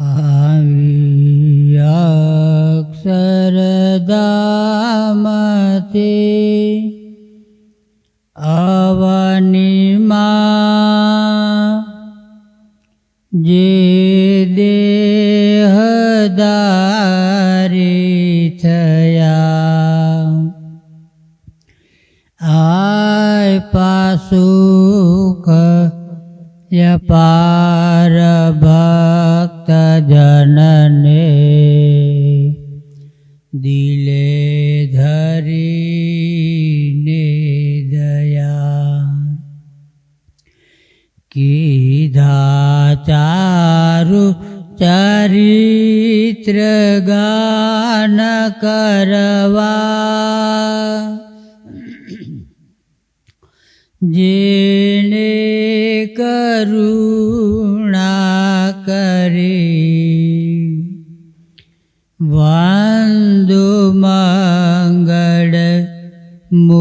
આવી ગાન કરવા. જેને કરુણા કરી વાંદો મંગળ મૂર્તિ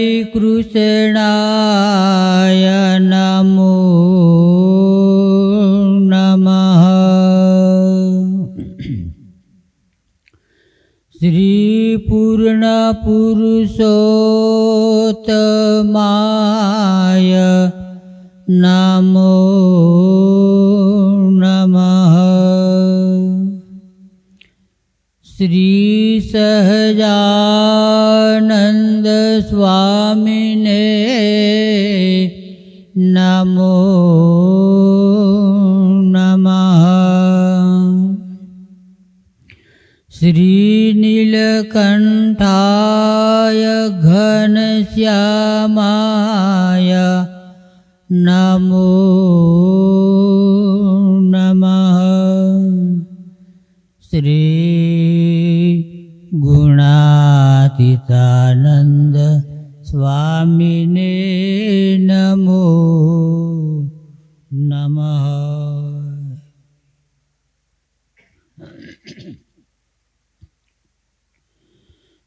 હરિ કૃષ્ણાય નમો નમઃ શ્રી પૂર્ણ પુરુષોત્તમાય નમો નમઃ શ્રી સહજાનંદ સ્વામીને નમો નમઃ શ્રી નીલકંઠાય ઘનશ્યામાય નમો નમઃ શ્રી ગુણાતીતાનંદ સ્વામીને નમો નમઃ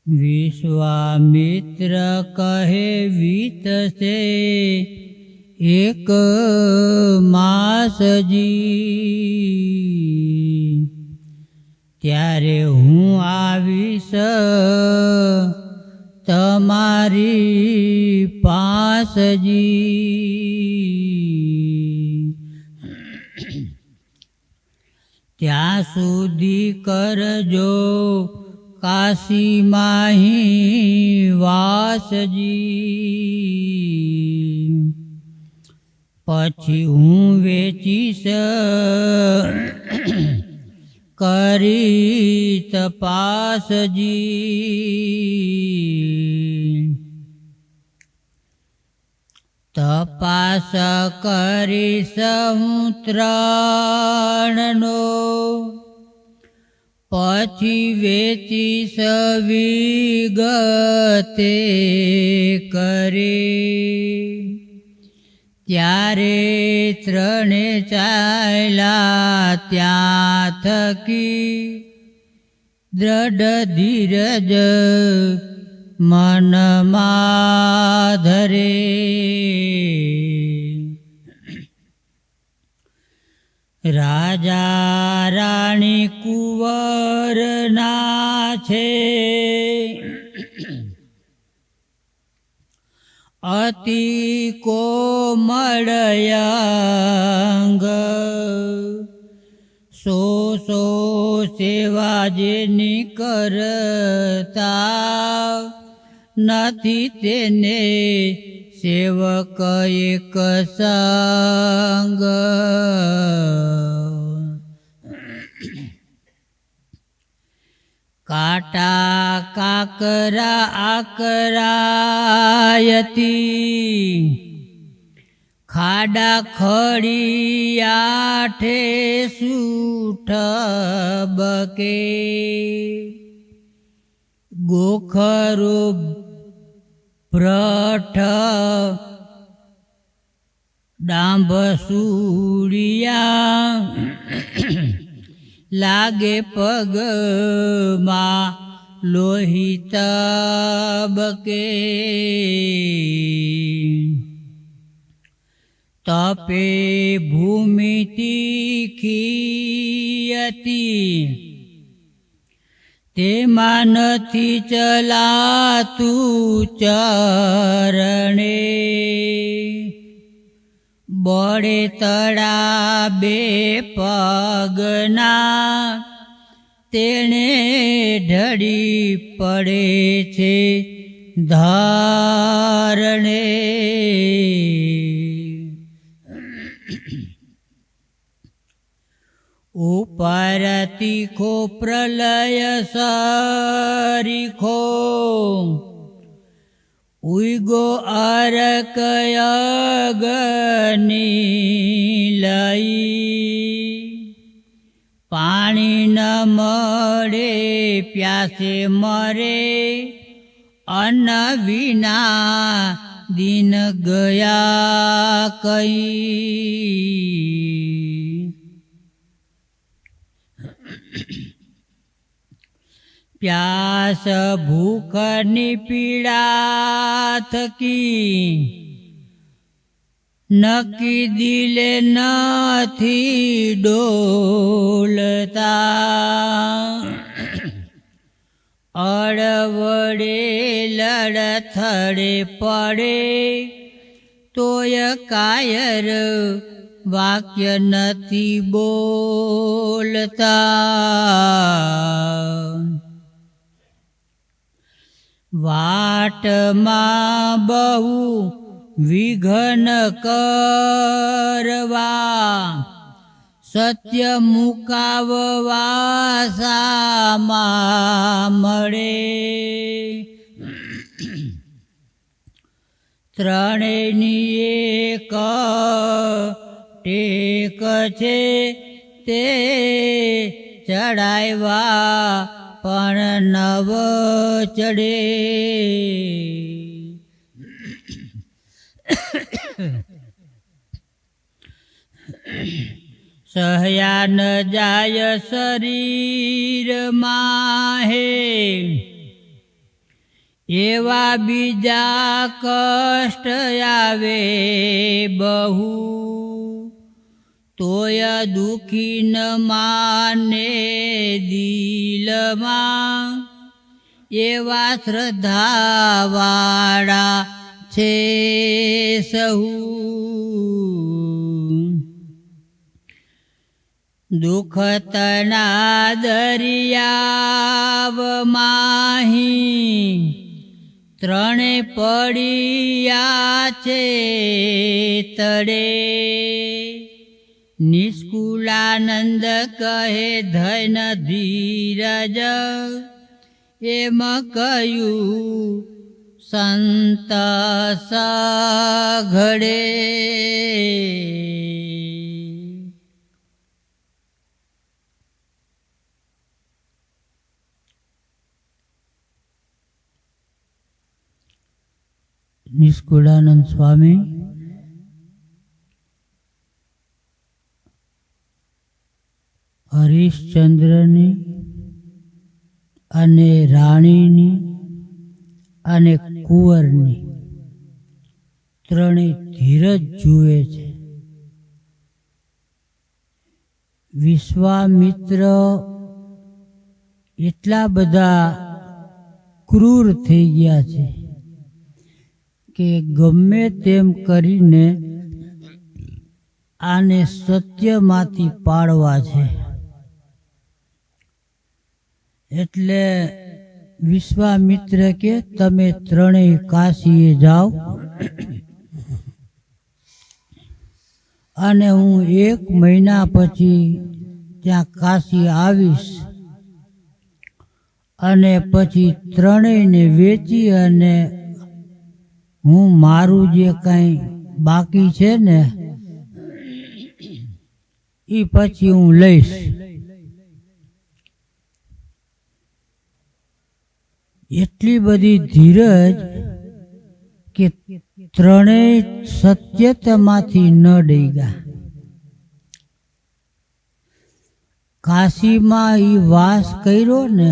વિશ્વામિત્ર કહે વીતશે એક માસજી ત્યારે હું આવીશ તમારી પાસજી. ત્યાં સુધી કરજો કાશી માહી વાસજી. પછી હું વેચીશ. કરી તપાસજી તપાસ કરી સમુત્રણનો પછી વેચી સવિગતે કરી. ત્યારે ત્રણે ચાયલા ત્યાં થકી દ્રઢ ધીરજ મનમાં ધરે. રાજા રાણી કુંવરના છે. અતિ કોમળયંગ સો સો સેવા જેની કરતા નથી તેને સેવક એક સંગ કાટા કાકરા આકરાયતી. ખાડા ખડી આઠે સૂઠ બકે. ગોખરો પ્રઠ ડાંભ સુડિયા લાગે પગમાં લોહિત બકે તપે ભૂમિ તીખી તેમાં નથી ચલાતું ચરણે. બળે તળા બે પગના તેણે ઢળી પડે છે ધારણે. ઉપર તીખો પ્રલય સરીખો ઉઈગો અરકયગની લઈ. પાણી ન મળે પ્યાસે મરે અન્ન વિના દિન ગયા કઈ. પ્યાસ ભૂખની પીડા થકી નકી દિલે નથી ડોલતા. અડવડે લડથડે પડે તોય કાયર વાક્ય નથી બોલતા. વાટમાં બહુ વિઘન કરવા સત્ય મુકાવવા સામા મળે. ત્રણેયની એક ટેક છે તે ચડાવ્યા પણ નવ ચડે. સહયા ન જાય શરીરમાં હે એવા બીજા કષ્ટ આવે બહુ. તોય દુખી ન માને દિલમાં. એવા શ્રદ્ધાવાળા છે સહુ. દુઃખ તણા દરિયાવ માહી ત્રણે પડ્યા છે તડે. નિષ્કુલાનંદ કહે ધન ધીરજ. એમ કહ્યું સંત સઘડે. નિષ્કુળાનંદ સ્વામી હરિશ્ચંદ્રની અને રાણીની અને કુંવરની ત્રણેય ધીરજ જુએ છે. વિશ્વામિત્ર એટલા બધા ક્રૂર થઈ ગયા છે કે ગમે તેમ કરીને આને સત્યમાંથી પાડવા છે. એટલે વિશ્વામિત્ર કે તમે ત્રણેય કાશીએ જાઓ. અને હું એક મહિના પછી ત્યાં કાશી આવીશ. અને પછી ત્રણેયને વેચી અને હું મારું જે કાંઈ બાકી છે ને એ પછી હું લઈશ. એટલી બધી ધીરજ કે ત્રણેય સત્યતામાંથી ન ડેગા કાશીમાં એ વાસ કર્યો ને,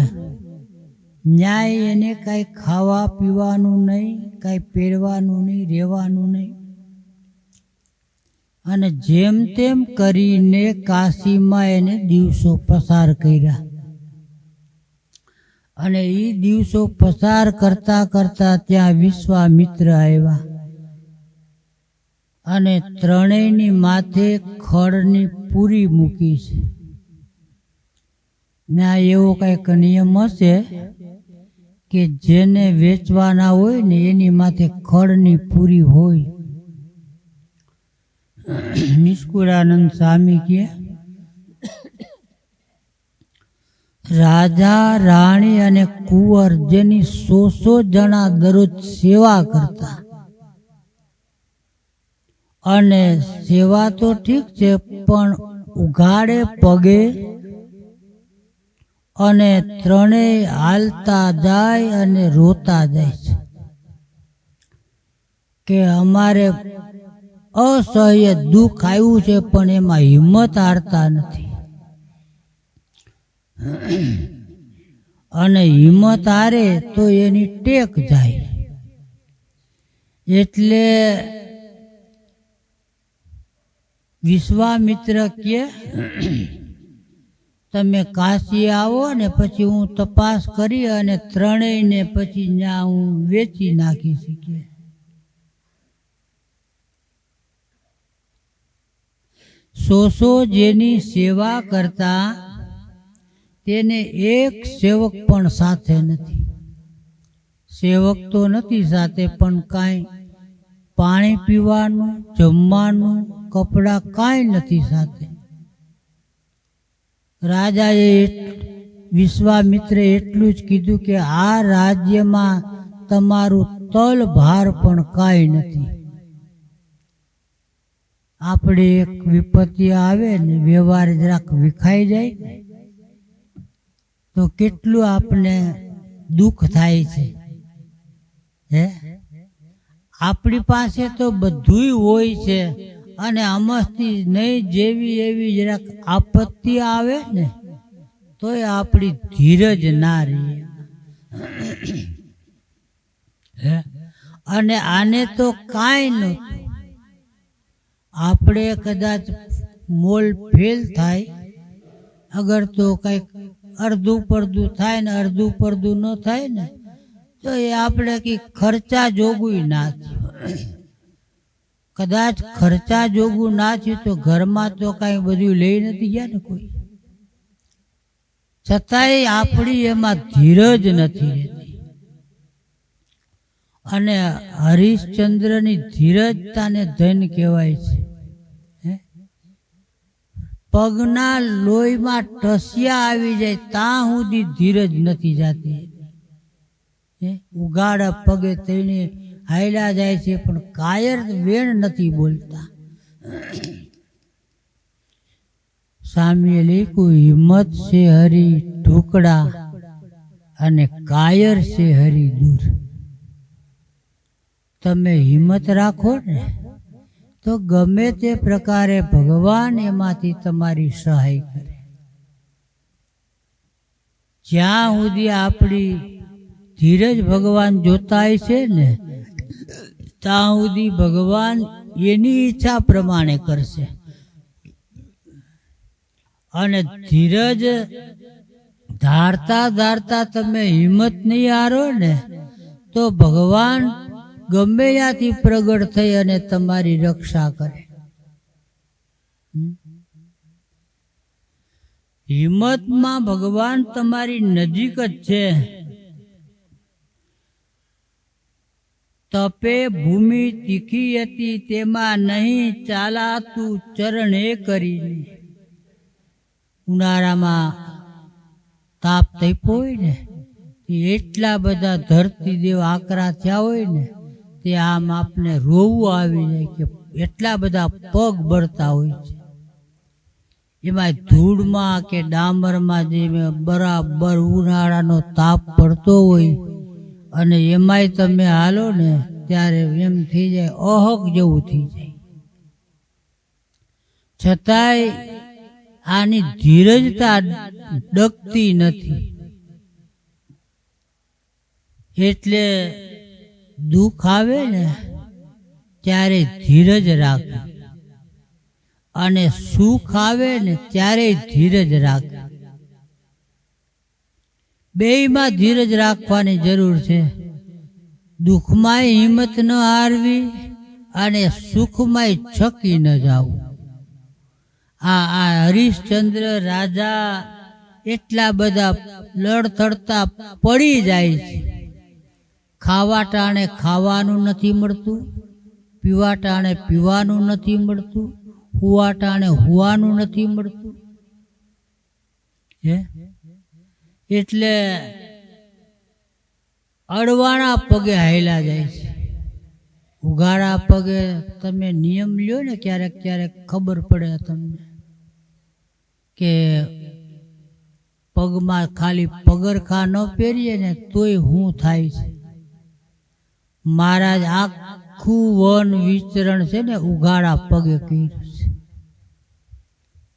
ન્યાય એને કાંઈ ખાવા પીવાનું નહીં, કાંઈ પહેરવાનું નહીં, રહેવાનું નહીં. અને જેમ તેમ કરીને કાશીમાં એને દિવસો પસાર કર્યા. અને એ દિવસો પસાર કરતા કરતા ત્યાં વિશ્વામિત્ર આવ્યા. અને ત્રણેયની માથે ખડની પૂરી મૂકી છે. ને આ એવો કંઈક નિયમ હશે કે જેને વેચવાના હોય ને એની માથે ખડની પૂરી હોય. નિષ્કુળાનંદ સ્વામી કે રાજા, રાણી અને કુંવર જેની સો સો જણા દરરોજ સેવા કરતા. અને સેવા તો ઠીક છે, પણ ઉઘાડે, પગે અને ત્રણેય હાલતા જાય અને રોતા જાય છે. કે અમારે અસહ્ય દુઃખ આવ્યું છે, પણ એમાં હિંમત હારતા નથી. અને હિંમત હારે તો એની ટેક જાય. એટલે વિશ્વામિત્ર કે, તમે કાશી આવો ને પછી હું તપાસ કરી અને ત્રણેયને પછી ત્યાં હું વેચી નાખી શકીએ સો સો જેની સેવા કરતા તેને એક સેવક પણ સાથે નથી. સેવક તો નથી સાથે, પણ કાંઈ પાણી પીવાનું, જમવાનું, કપડાં કાંઈ નથી સાથે. રાજાએ વિશ્વામિત્રે એટલું જ કીધું કે આ રાજ્યમાં તમારું તલ ભાર પણ કાંઈ નથી. આપણે એક વિપત્તિ આવે ને વ્યવહાર જરાક વિખાઈ જાય તો કેટલું આપને દુઃખ થાય છે? હે? આપણી પાસે તો બધુંય હોય છે અને આમાંથી નહીં જેવી એવી જરાક આપત્તિ આવે ને, તોય આપણી ધીરજ ના રહી. હે? અને આને તો કાંઈ નહોતું. આપણે કદાચ મોલ ફેલ થાય, અગર તો કંઈક અડધું પડધું થાય ને અડધું પડધું ન થાય ને, તો એ આપણે કંઈક ખર્ચા જોગું ના થયું. કદાચ ખર્ચા જોગું ના થયું તો ઘરમાં તો કાંઈ બધું લઈ નથી ગયા ને કોઈ. છતાંય આપણી એમાં ધીરજ નથી રહેતી. અને હરિશ્ચંદ્રની ધીરજતાને ધન કહેવાય છે? પગના લોહીમાં ટસિયા આવી જાય, ત્યાં સુધી ધીરજ નથી જાતી? ઉગાડા પગે તેને હાયલા જાય છે, પણ કાયર વેણ નથી બોલતા. સ્વામીએ લખ્યું, હિંમત છે હરી ઢોકડા અને કાયર છે હરી દૂર. તમે હિંમત રાખો ને. તો ગમે તે પ્રકારે ભગવાન એમાંથી તમારી સહાય કરે. જ્યાં સુધી આપણી ધીરજ ભગવાન જોતાય છે ને, ત્યાં સુધી ભગવાન એની ઈચ્છા પ્રમાણે કરશે. અને ધીરજ ધારતા ધારતા તમે હિંમત નહીં હારો ને, તો ભગવાન ગમે ત્યાંથી પ્રગટ થઈ અને તમારી રક્ષા કરે. હિંમતમાં ભગવાન તમારી નજીક જ છે. તપે ભૂમિ તીખી હતી, તેમાં નહીં ચાલાતું ચરણે કરી ઉનાળામાં તાપ થઈ હોય ને, એટલા બધા ધરતી દેવ આકરા થયા હોય ને તે આમ આપને રોવું આવી જાય કે એટલા બધા પગ બળતા હોય છે. એમાં ધૂળમાં કે ડામરમાં જે બરાબર ઉનાળાનો તાપ પડતો હોય અને એમાંય તમે હાલો ને ત્યારે એમ થઈ જાય, અહક જેવું થઈ જાય. છતાંય આની ધીરજતા ડગતી નથી. એટલે દુઃખ આવે ને, ત્યારે ધીરજ રાખે. અને સુખ આવે ને, ત્યારે ધીરજ રાખ. બેયમાં ધીરજ રાખવાની જરૂર છે. દુઃખમાંય હિંમત ન હારવી અને સુખમાંય છકી ન જાવું. આ આ હરિશ્ચંદ્ર રાજા એટલા બધા લડથડતા પડી જાય છે. ખાવા ટાણે ખાવાનું નથી મળતું પીવા ટાણે પીવાનું નથી મળતું હુવા ટાણે હુવાનું નથી મળતું. હે? એટલે અડવાણા પગે હાયલા જાય છે. ઉઘાડા પગે તમે નિયમ લ્યો ને ક્યારેક ક્યારેક ખબર પડે તમને કે પગમાં ખાલી પગરખા ન પહેરીએ ને તોય હું થાય છે. મહારાજ આખું વન વિચરણ છે ને ઉઘાડા પગે કર્યું છે.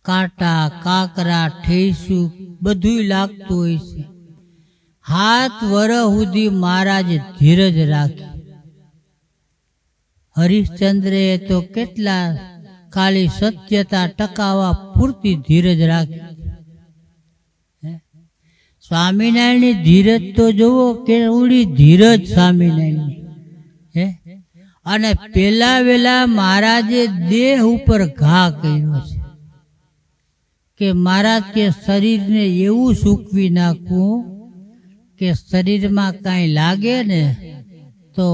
કાંટા, કાકરા, ઠેસું બધું લાગતું હોય છે. હાથ વર સુધી મહારાજે ધીરજ રાખી. હરિશ્ચંદ્રે તો કેટલા ખાલી સત્યતા ટકાવવા પૂરતી ધીરજ રાખી. સ્વામિનારાયણની ધીરજ તો જુઓ કે ઉડી ધીરજ સ્વામિનારાયણની. હે? અને પેલા વેલા મહારાજે દેહ ઉપર ઘા કર્યો છે, કે મહારાજ કે શરીરને એવું સૂકવી નાખવું કે શરીરમાં કાંઈ લાગે ને, તો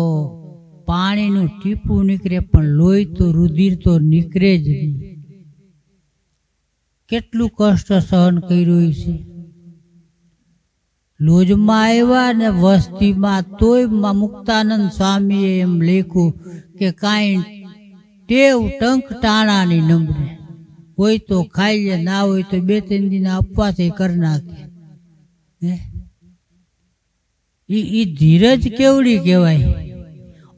પાણીનું ટીપું નીકળે, પણ લોહી તો રુધિર તો નીકળે જ નહીં. કેટલું કષ્ટ સહન કર્યું છે લોજમાં આવ્યા ને વસ્તીમાં તોય મુક્તાનંદ સ્વામીએ એમ લેખ્યું કે કાંઈ ટેવ ટંક ટાણાની નંબરે હોય તો ખાઈ લે ના હોય તો બે ત્રણ દિન ઉપવાસ કરી નાખે. એ ઈ ધીરજ કેવડી કહેવાય?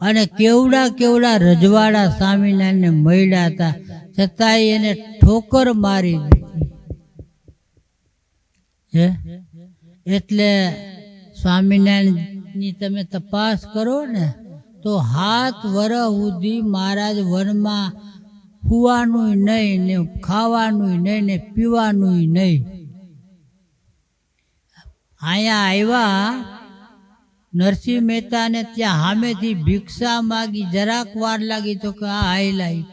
અને કેવડા કેવડા રજવાડા સ્વામિનારાયણને મળ્યા હતા, છતાંય એને ઠોકર મારી દીધી. હે? એટલે સ્વામિનારાયણની તમે તપાસ કરો ને, તો હાથ વર સુધી મહારાજ વનમાં હુવાનું નહીં ને ખાવાનું નહીં ને પીવાનું નહીં. અહીંયા આવ્યા નરસિંહ મહેતાને ત્યાં સામેથી ભિક્ષા માગી, જરાક વાર લાગી તો કે આ હાઈલાઈ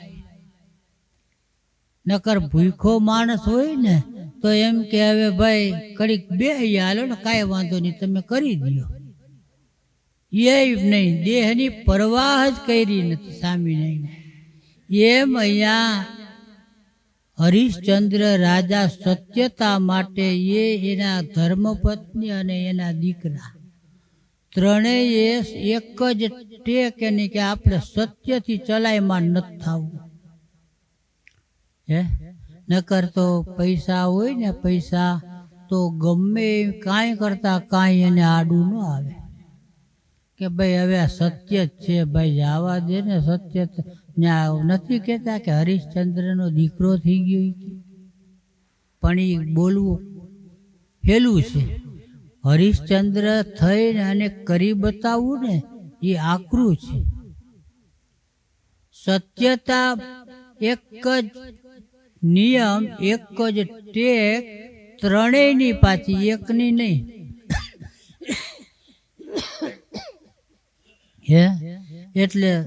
નકર ભૂખો માણસ હોય ને તો એમ કે હવે ભાઈ કડીક બે હાલો ને કાંઈ વાંધો નહીં, તમે કરી દો એ નહીં, દેહની પરવાહ જ કરી નથી સ્વામિનારાયણ. એમ અહીંયા હરિશ્ચંદ્ર રાજા સત્યતા માટે એ એના ધર્મપત્ની અને એના દીકરા. ત્રણેય એક જ ટેક એની કે આપણે સત્યથી ચલાયમાં નથી થવું. હે? નકર તો પૈસા હોય ને પૈસા તો ગમે કાંઈ કરતા કાંઈ એને આડું ન આવે. કે ભાઈ હવે આ સત્ય જ છે, ભાઈ જવા દે ને સત્ય નથી કહેતા કે હરિશ્ચંદ્રનો દીકરો થઈ ગયો પણ એ બોલવું હેલું છે. હરિશ્ચંદ્ર થઈને અને કરી બતાવવું ને એ આકરું છે. સત્યતા એક જ નિયમ એક જ ટેક ત્રણેયની પાછી એકની નહીં. હે? એટલે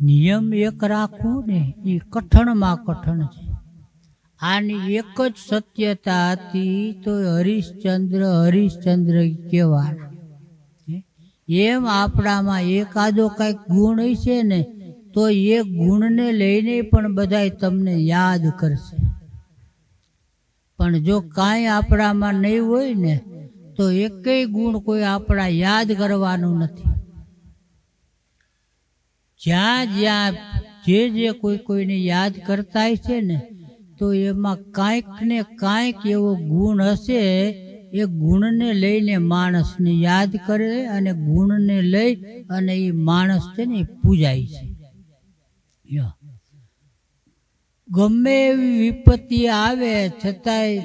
નિયમ એક રાખવું ને એ કઠણમાં કઠણ છે. આની એક જ સત્યતા હતી તો હરિશ્ચંદ્ર હરિશ્ચંદ્ર કહેવાના હે? એમ આપણામાં એકાદો કાંઈક ગુણ હશે ને તો એ ગુણને લઈને પણ બધાય તમને યાદ કરશે પણ જો કાંઈ આપણામાં નહીં હોય ને, તો એકેય ગુણ કોઈ આપણા યાદ કરવાનું નથી જ્યાં જ્યાં જે જે કોઈ કોઈને યાદ કરતા છે ને, તો એમાં કાંઈક ને કાંઈક એવો ગુણ હશે, એ ગુણને લઈને માણસને યાદ કરે અને ગુણને લઈ અને એ માણસ છે ને પૂજાય છે. ગમે એવી વિપત્તિ આવે છતાંય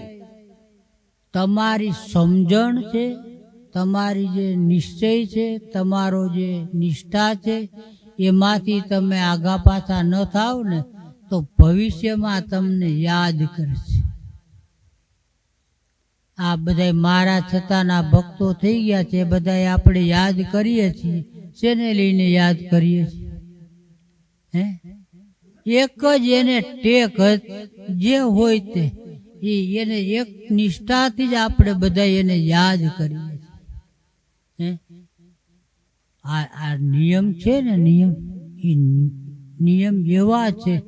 તમારી સમજણ છે, તમારી જે નિશ્ચય છે, તમારો જે નિષ્ઠા છે, એમાંથી તમે આગા પાછા ન થાવ ને તો ભવિષ્યમાં તમને યાદ કરશે. આ બધા મારા છતાંના ભક્તો થઈ ગયા છે બધા આપણે યાદ કરીએ છીએ. શેને લઈને યાદ કરીએ છીએ? હે? એક જ એને ટેક જે હોય તે, એ એને એક નિષ્ઠાથી જ આપણે બધા એને યાદ કરીએ છીએ. આ આ નિયમ છે ને નિયમ? એ નિયમ એવા છે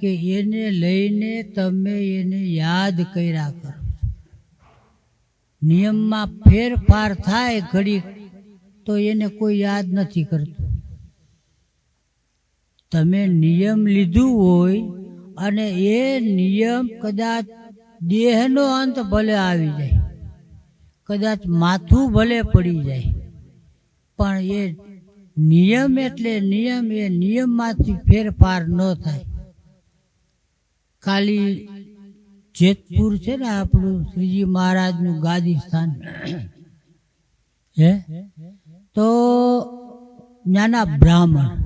કે એને લઈને તમે એને યાદ કર્યા કરો. નિયમમાં ફેરફાર થાય ઘડી તો એને કોઈ યાદ નથી કરતું. તમે નિયમ લીધું હોય અને એ નિયમ કદાચ દેહનો અંત ભલે આવી જાય, કદાચ માથું ભલે પડી જાય, પણ એ નિયમ એટલે નિયમ, એ નિયમમાંથી ફેરફાર ન થાય. ખાલી જેતપુર છે ને આપણું શ્રીજી મહારાજનું ગાદી સ્થાન, હે? તો નાના બ્રાહ્મણ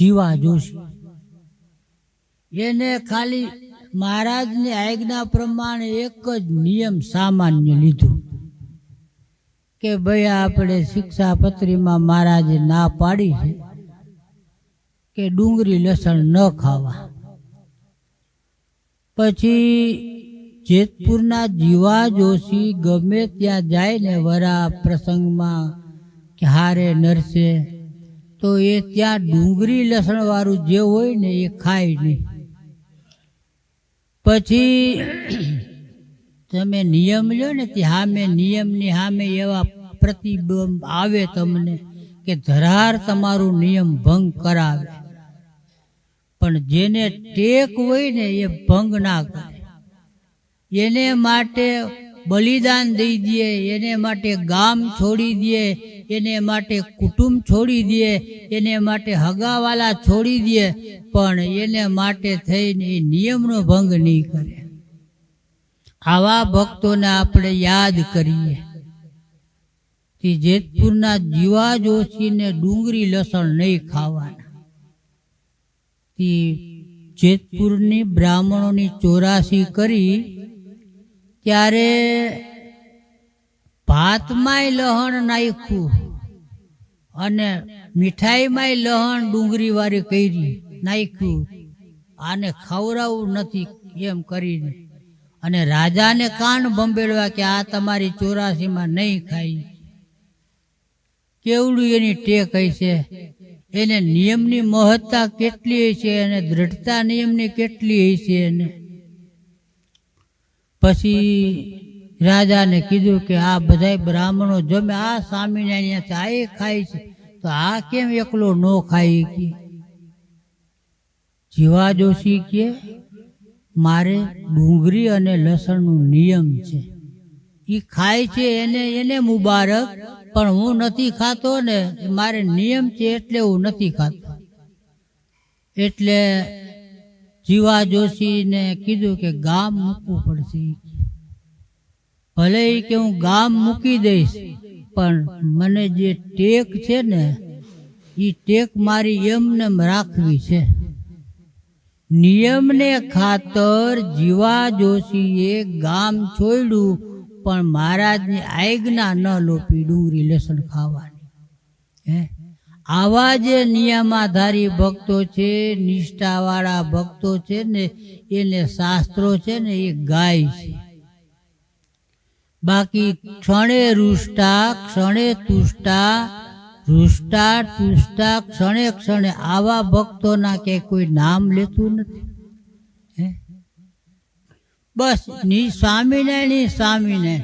જીવા જોશી. એને ખાલી મહારાજની આજ્ઞા પ્રમાણે એક જ નિયમ સામાન્ય લીધું. કે ભાઈ આપણે શિક્ષાપત્રીમાં મહારાજે ના પાડી છે કે ડુંગળી લસણ ન ખાવા. પછી જેતપુરના જીવા જોશી ગમે ત્યાં જાય ને વરા પ્રસંગમાં કે હારે નરસે તો એ ત્યાં ડુંગળી લસણ વાળું જે હોય ને એ ખાય નહીં. પછી તમે નિયમ લો ને તે સામે નિયમની સામે એવા પ્રતિબંધ આવે તમને કે ધરાર તમારું નિયમ ભંગ કરાવે. પણ જેને ટેક હોય ને એ ભંગ ના કરે. એને માટે બલિદાન દઈ દે, એને માટે ગામ છોડી દે એને માટે કુટુંબ છોડી દે, એને માટે હગાવાલા છોડી દે, પણ એને માટે થઈને એ નિયમનો ભંગ નહીં કરે. આવા ભક્તોને આપણે યાદ કરીએ. તે જેતપુરના જીવા જોશીને ડુંગળી લસણ નહીં ખાવાના. તે જેતપુરની બ્રાહ્મણોની ચોરાસી કરી, ત્યારે ભાતમાંય લહણ નાખ્યું અને મીઠાઈમાંય લહણ ડુંગળી વાળી કરી નાખ્યું આને ખવડાવવું નથી એમ કરીને. અને રાજાને કાન બંબેડવા કે આ તમારી ચોરાસીમાં નહીં ખાઈ. કેવડું એની ટેક હશે? એને નિયમની મહત્તા કેટલી હશે અને દ્રઢતા નિયમની કેટલી હશે એને? પછી રાજાને કીધું કે આ બધા બ્રાહ્મણો જમે, આ સ્વામિનારાયણ આ એ ખાય છે. તો આ કેમ એકલો ન ખાઈ કે જીવા જોશી કે મારે ડુંગળી અને લસણનું નિયમ છે. એ ખાય છે એને એને મુબારક, પણ હું નથી ખાતો ને મારે નિયમ છે એટલે હું નથી ખાતો. એટલે જીવા જોશીને કીધું કે ગામ મૂકવું પડશે. ભલે કે હું ગામ મૂકી દઈશ, પણ મને જે ટેક છે ને એ ટેક મારી એમને રાખવી છે. નિયમને ખાતર જીવા જોશીએ ગામ છોડ્યું, પણ મહારાજની આજ્ઞા ન લોપી ડુંગળી લસણ ખાવાની. હે? આવા જે નિયમાધારી ભક્તો છે, નિષ્ઠાવાળા ભક્તો છે ને, એને શાસ્ત્રો છે ને એ ગાય છે. બાકી ક્ષણે રૂષ્ટા, ક્ષણે તુષ્ટા, રૂષ્ટા, તુષ્ટા, ક્ષણે ક્ષણે આવા ભક્તોના કે કોઈ નામ લેતું નથી. બસ, ની સ્વામિનારાયણ સ્વામિનારાયણ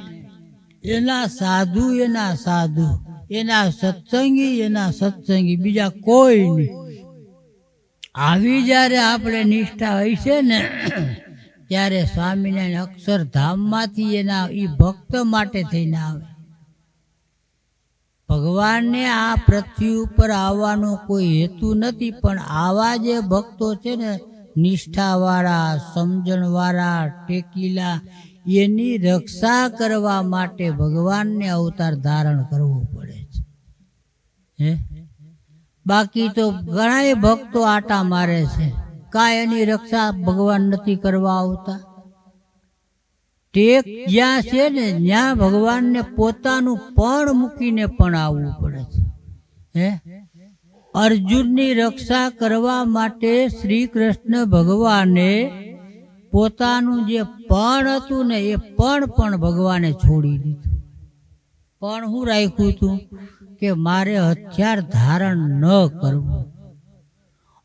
એના સાધુ એના સાધુ. એના સત્સંગી એના સત્સંગી. બીજા કોઈ નહીં. આવી જ્યારે આપણે નિષ્ઠા હોય છે ને ત્યારે સ્વામિનારાયણ અક્ષરધામમાંથી એના એ ભક્ત માટે થઈને આવે. ભગવાનને આ પૃથ્વી ઉપર આવવાનો કોઈ હેતુ નથી, પણ આવા જે ભક્તો છે ને, નિષ્ઠાવાળા, સમજણવાળા, ટેકીલા, એની રક્ષા કરવા માટે ભગવાનને અવતાર ધારણ કરવો પડે છે. હે? બાકી તો ઘણાય ભક્તો આટા મારે છે. કાંઈ એની રક્ષા ભગવાન નથી કરવા આવતા. ટેક જ્યાં છે ને, ત્યાં ભગવાનને પોતાનું પણ મૂકીને પણ આવવું પડે છે. હે? અર્જુનની રક્ષા કરવા માટે શ્રી કૃષ્ણ ભગવાને પોતાનું જે પણ હતું ને, એ પણ પણ ભગવાને છોડી દીધું. પણ હું રાખ્યું હતું કે મારે હથિયાર ધારણ ન કરવું.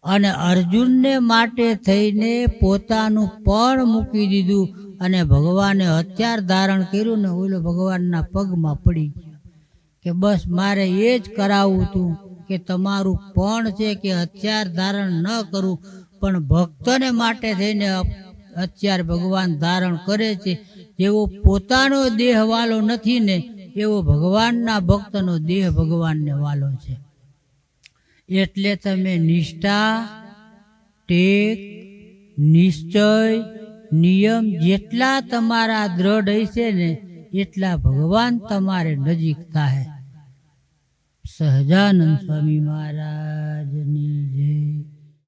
અને અર્જુનને માટે થઈને પોતાનું પણ મૂકી દીધું અને ભગવાને હથિયાર ધારણ કર્યું ને ઓલો ભગવાનના પગમાં પડી ગયો કે બસ મારે એ જ કરાવવું હતું કે તમારું પણ છે કે હથિયાર ધારણ ન કરવું પણ ભક્તને માટે થઈને હથિયાર ભગવાન ધારણ કરે છે. જેવો પોતાનો દેહ વાલો નથી ને, એવો ભગવાનના ભક્તનો દેહ ભગવાનને વાલો છે. એટલે તમે નિષ્ઠા, ટેક, નિશ્ચય, નિયમ જેટલા તમારા દ્રઢ હશે ને એટલા ભગવાન તમારે નજીક થાય. સહજાનંદ સ્વામી મહારાજની જય.